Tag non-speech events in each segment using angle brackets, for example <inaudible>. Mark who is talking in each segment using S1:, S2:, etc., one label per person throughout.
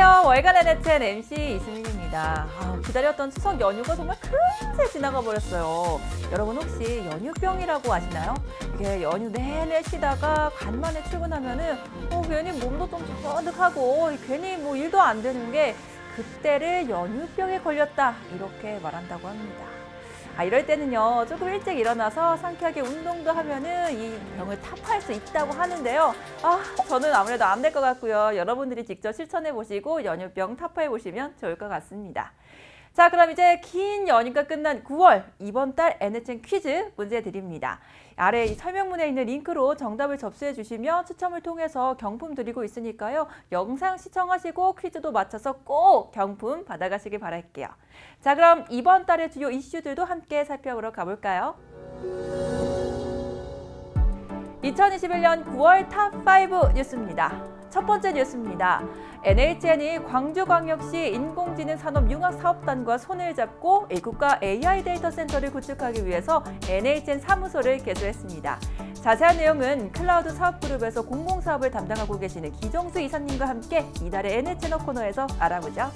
S1: 안녕하세요. 월간 NHN MC 이수민입니다. 아, 기다렸던 추석 연휴가 정말 금세 지나가 버렸어요. 여러분 혹시 연휴병이라고 아시나요? 이게 연휴 내내 쉬다가 간만에 출근하면은 어, 괜히 몸도 좀 뻐득하고 괜히 뭐 일도 안 되는 게 그때를 연휴병에 걸렸다 이렇게 말한다고 합니다. 아, 이럴 때는요, 조금 일찍 일어나서 상쾌하게 운동도 하면은 이 병을 타파할 수 있다고 하는데요. 아, 저는 아무래도 안 될 것 같고요. 여러분들이 직접 실천해 보시고 연휴병 타파해 보시면 좋을 것 같습니다. 자, 그럼 이제 긴 연휴가 끝난 9월 이번 달 NHN 퀴즈 문제 드립니다. 아래 이 설명문에 있는 링크로 정답을 접수해 주시면 추첨을 통해서 경품 드리고 있으니까요. 영상 시청하시고 퀴즈도 맞춰서 꼭 경품 받아가시길 바랄게요. 자, 그럼 이번 달의 주요 이슈들도 함께 살펴보러 가볼까요? 2021년 9월 탑5 뉴스입니다. 첫 번째 뉴스입니다. NHN이 광주광역시 인공지능 산업 융합 사업단과 손을 잡고 이 국가 AI 데이터 센터를 구축하기 위해서 NHN 사무소를 개소했습니다. 자세한 내용은 클라우드 사업그룹에서 공공사업을 담당하고 계시는 기정수 이사님과 함께 이달의 NHN 코너에서 알아보죠.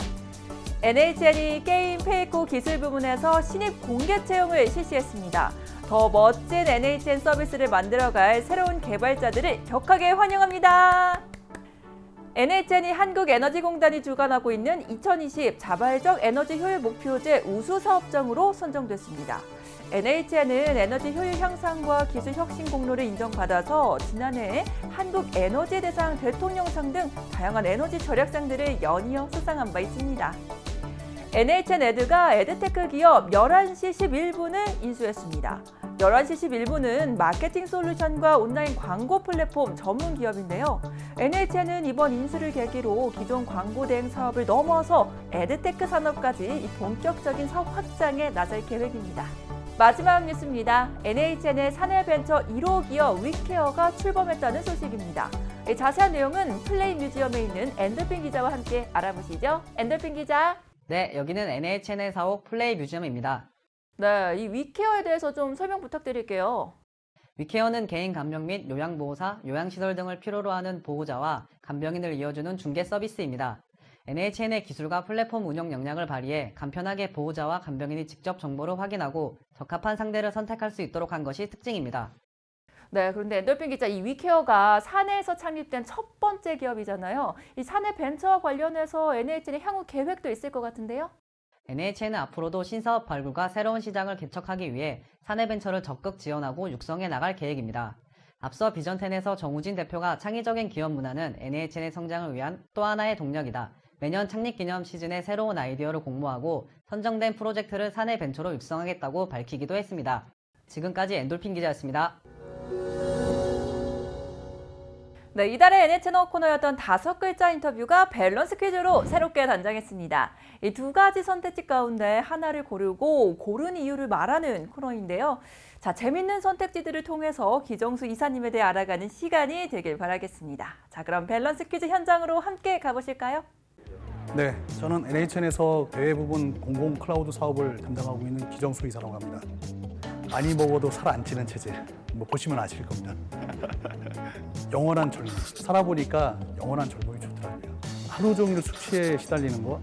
S1: NHN이 게임 페이코 기술 부문에서 신입 공개 채용을 실시했습니다. 더 멋진 NHN 서비스를 만들어갈 새로운 개발자들을 격하게 환영합니다. NHN이 한국에너지공단이 주관하고 있는 2020 자발적 에너지 효율 목표제 우수 사업장으로 선정됐습니다. NHN은 에너지 효율 향상과 기술 혁신 공로를 인정받아서 지난해 한국 에너지 대상 대통령상 등 다양한 에너지 절약상들을 연이어 수상한 바 있습니다. NHN 에드가 에드테크 기업 11시 11분을 인수했습니다. 11시 11분은 마케팅 솔루션과 온라인 광고 플랫폼 전문 기업인데요. NHN은 이번 인수를 계기로 기존 광고 대행 사업을 넘어서 에드테크 산업까지 이 본격적인 사업 확장에 나설 계획입니다. 마지막 뉴스입니다. NHN의 사내 벤처 1호 기업 위케어가 출범했다는 소식입니다. 이 자세한 내용은 플레이 뮤지엄에 있는 엔돌핀 기자와 함께 알아보시죠. 엔돌핀 기자.
S2: 네, 여기는 NHN의 사옥 플레이 뮤지엄입니다.
S1: 네, 이 위케어에 대해서 좀 설명 부탁드릴게요.
S2: 위케어는 개인 간병 및 요양보호사, 요양시설 등을 필요로 하는 보호자와 간병인을 이어주는 중개 서비스입니다. NHN의 기술과 플랫폼 운영 역량을 발휘해 간편하게 보호자와 간병인이 직접 정보를 확인하고 적합한 상대를 선택할 수 있도록 한 것이 특징입니다.
S1: 네, 그런데 엔돌핀 기자, 이 위케어가 사내에서 창립된 첫 번째 기업이잖아요. 이 사내 벤처와 관련해서 NHN의 향후 계획도 있을 것 같은데요.
S2: NHN은 앞으로도 신사업 발굴과 새로운 시장을 개척하기 위해 사내 벤처를 적극 지원하고 육성해 나갈 계획입니다. 앞서 비전텐에서 정우진 대표가 창의적인 기업 문화는 NHN의 성장을 위한 또 하나의 동력이다. 매년 창립 기념 시즌에 새로운 아이디어를 공모하고 선정된 프로젝트를 사내 벤처로 육성하겠다고 밝히기도 했습니다. 지금까지 엔돌핀 기자였습니다.
S1: 네, 이달의 NHN 코너였던 다섯 글자 인터뷰가 밸런스 퀴즈로 새롭게 단장했습니다. 이 두 가지 선택지 가운데 하나를 고르고 고른 이유를 말하는 코너인데요. 자, 재밌는 선택지들을 통해서 기정수 이사님에 대해 알아가는 시간이 되길 바라겠습니다. 자, 그럼 밸런스 퀴즈 현장으로 함께 가보실까요?
S3: 네, 저는 NHN에서 대외 부분 공공 클라우드 사업을 담당하고 있는 기정수 이사라고 합니다. 많이 먹어도 살 안 찌는 체질, 뭐 보시면 아실 겁니다. 영원한 젊음, 살아보니까 영원한 젊음이 좋더라고요. 하루 종일 숙취에 시달리는 거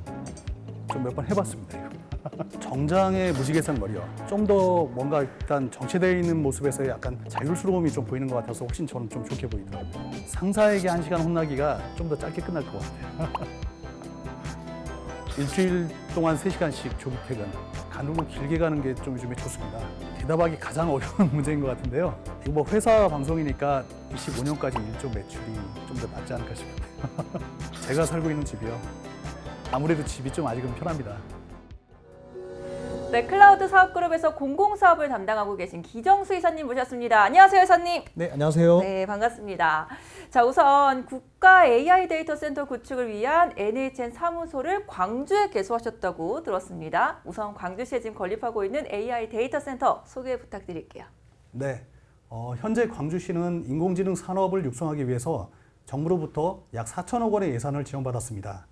S3: 좀 몇 번 해봤습니다. <laughs> 정장의 무지개색 머리요. 좀 더 뭔가 일단 정체되어 있는 모습에서 약간 자율스러움이 좀 보이는 것 같아서 훨씬 저는 좀 좋게 보이더라고요. 상사에게 한 시간 혼나기가 좀 더 짧게 끝날 것 같아요. <laughs> 일주일 동안 세시간씩 조기 퇴근. 간혹은 길게 가는 게 좀 요즘에 좋습니다. 대답하기 가장 어려운 <laughs> 문제인 것 같은데요. 뭐 회사 방송이니까 25년까지 일조 매출이 좀 더 낫지 않을까 싶은데요. <laughs> 제가 살고 있는 집이요. 아무래도 집이 좀 아직은 편합니다.
S1: 네, 클라우드 사업그룹에서 공공사업을 담당하고 계신 기정수 이사님 모셨습니다. 안녕하세요, 이사님.
S4: 네, 안녕하세요.
S1: 네, 반갑습니다. 자, 우선 국가 AI 데이터 센터 구축을 위한 NHN 사무소를 광주에 개소하셨다고 들었습니다. 우선 광주시에 지금 건립하고 있는 AI 데이터 센터 소개 부탁드릴게요.
S3: 네, 어, 현재 광주시는 인공지능 산업을 육성하기 위해서 정부로부터 약 4천억 원의 예산을 지원받았습니다.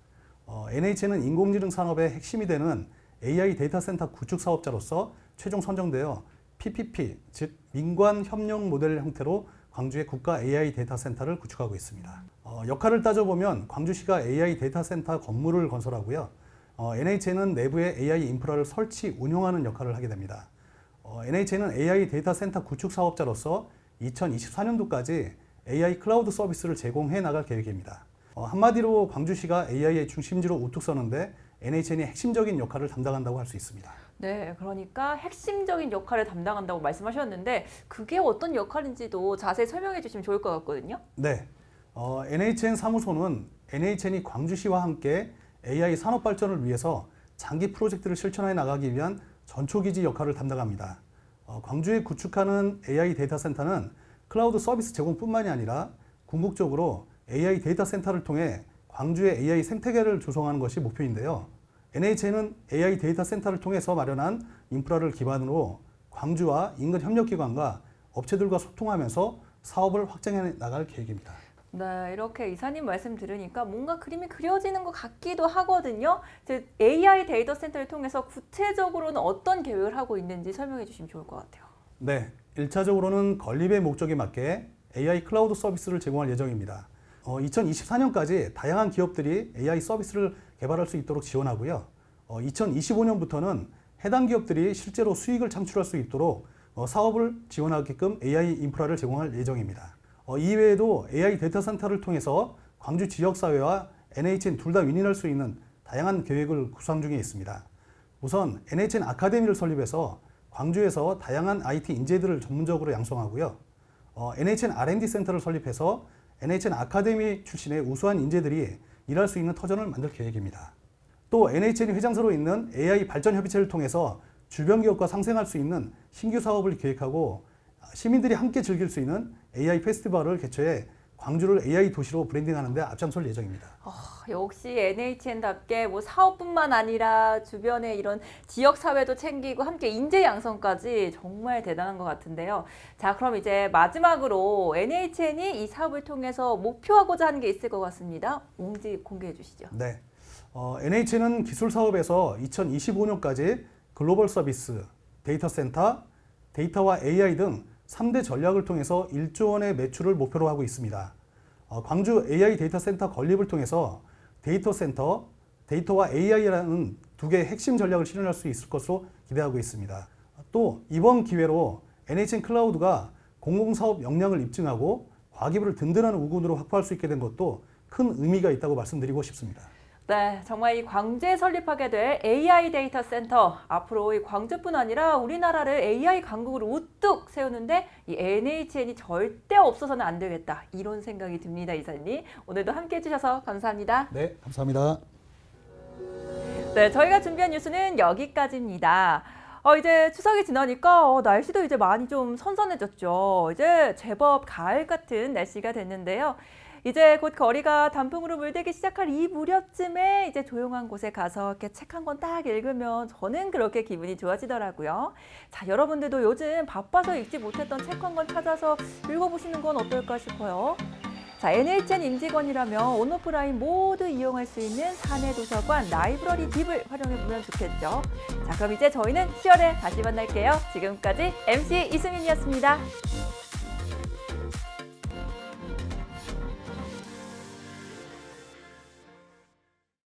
S3: 어, NHN은 인공지능 산업의 핵심이 되는 AI 데이터 센터 구축 사업자로서 최종 선정되어 PPP, 즉 민관 협력 모델 형태로 광주의 국가 AI 데이터 센터를 구축하고 있습니다. 어, 어, 역할을 따져보면 광주시가 AI 데이터 센터 건물을 건설하고요. 어, NHN은 내부에 AI 인프라를 설치, 운영하는 역할을 하게 됩니다. 어, NHN은 AI 데이터 센터 구축 사업자로서 2024년도까지 AI 클라우드 서비스를 제공해 나갈 계획입니다. 어, 한마디로 광주시가 AI의 중심지로 우뚝 서는데 NHN이 핵심적인 역할을 담당한다고 할 수 있습니다.
S1: 네, 그러니까 핵심적인 역할을 담당한다고 말씀하셨는데 그게 어떤 역할인지도 자세히 설명해 주시면 좋을 것 같거든요.
S3: 네. 어, NHN 사무소는 NHN이 광주시와 함께 AI 산업 발전을 위해서 장기 프로젝트를 실천해 나가기 위한 전초기지 역할을 담당합니다. 어, 광주에 구축하는 AI 데이터 센터는 클라우드 서비스 제공뿐만이 아니라 궁극적으로 AI 데이터 센터를 통해 광주의 AI 생태계를 조성하는 것이 목표인데요. NHN은 AI 데이터 센터를 통해서 마련한 인프라를 기반으로 광주와 인근 협력기관과 업체들과 소통하면서 사업을 확장해 나갈 계획입니다.
S1: 네, 이렇게 이사님 말씀 들으니까 뭔가 그림이 그려지는 것 같기도 하거든요. 이제 AI 데이터 센터를 통해서 구체적으로는 어떤 계획을 하고 있는지 설명해 주시면 좋을 것 같아요.
S3: 네, 1차적으로는 건립의 목적에 맞게 AI 클라우드 서비스를 제공할 예정입니다. 어, 2024년까지 다양한 기업들이 AI 서비스를 개발할 수 있도록 지원하고요. 어, 2025년부터는 해당 기업들이 실제로 수익을 창출할 수 있도록 어, 사업을 지원하게끔 AI 인프라를 제공할 예정입니다. 어, 이외에도 AI 데이터 센터를 통해서 광주 지역사회와 NHN 둘 다 윈윈할 수 있는 다양한 계획을 구상 중에 있습니다. 우선 NHN 아카데미를 설립해서 광주에서 다양한 IT 인재들을 전문적으로 양성하고요. 어, NHN R&D 센터를 설립해서 NHN 아카데미 출신의 우수한 인재들이 일할 수 있는 터전을 만들 계획입니다. 또 NHN이 회장소로 있는 AI 발전 협의체를 통해서 주변 기업과 상생할 수 있는 신규 사업을 계획하고 시민들이 함께 즐길 수 있는 AI 페스티벌을 개최해 광주를 AI 도시로 브랜딩하는 데 앞장설 예정입니다.
S1: 아, 역시 NHN답게 뭐 사업뿐만 아니라 주변의 이런 지역 사회도 챙기고 함께 인재 양성까지 정말 대단한 것 같은데요. 자, 그럼 이제 마지막으로 NHN이 이 사업을 통해서 목표하고자 하는 게 있을 것 같습니다. 뭔지 공개해 주시죠.
S3: 네. 어, NH는 기술 사업에서 2025년까지 글로벌 서비스, 데이터 센터, 데이터와 AI 등 3대 전략을 통해서 1조 원의 매출을 목표로 하고 있습니다. 어, 광주 AI 데이터 센터 건립을 통해서 데이터 센터, 데이터와 AI라는 두 개의 핵심 전략을 실현할 수 있을 것으로 기대하고 있습니다. 또 이번 기회로 NHN 클라우드가 공공사업 역량을 입증하고 과기부를 든든한 우군으로 확보할 수 있게 된 것도 큰 의미가 있다고 말씀드리고 싶습니다.
S1: 네, 정말 이 광주에 설립하게 될 AI 데이터 센터 앞으로 이 광주뿐 아니라 우리나라를 AI 강국으로 우뚝 세우는데 이 NHN이 절대 없어서는 안 되겠다 이런 생각이 듭니다, 이사님. 오늘도 함께 해 주셔서 감사합니다.
S3: 네, 감사합니다.
S1: 네, 저희가 준비한 뉴스는 여기까지입니다. 어, 이제 추석이 지나니까 어, 날씨도 이제 많이 좀 선선해졌죠. 이제 제법 가을 같은 날씨가 됐는데요. 이제 곧 거리가 단풍으로 물들기 시작할 이 무렵쯤에 이제 조용한 곳에 가서 이렇게 책 한 권 딱 읽으면 저는 그렇게 기분이 좋아지더라고요. 자, 여러분들도 요즘 바빠서 읽지 못했던 책 한 권 찾아서 읽어보시는 건 어떨까 싶어요. 자, NHN 임직원이라면 온오프라인 모두 이용할 수 있는 사내 도서관 라이브러리 딥을 활용해 보면 좋겠죠. 자, 그럼 이제 저희는 10월에 다시 만날게요. 지금까지 MC 이수민이었습니다.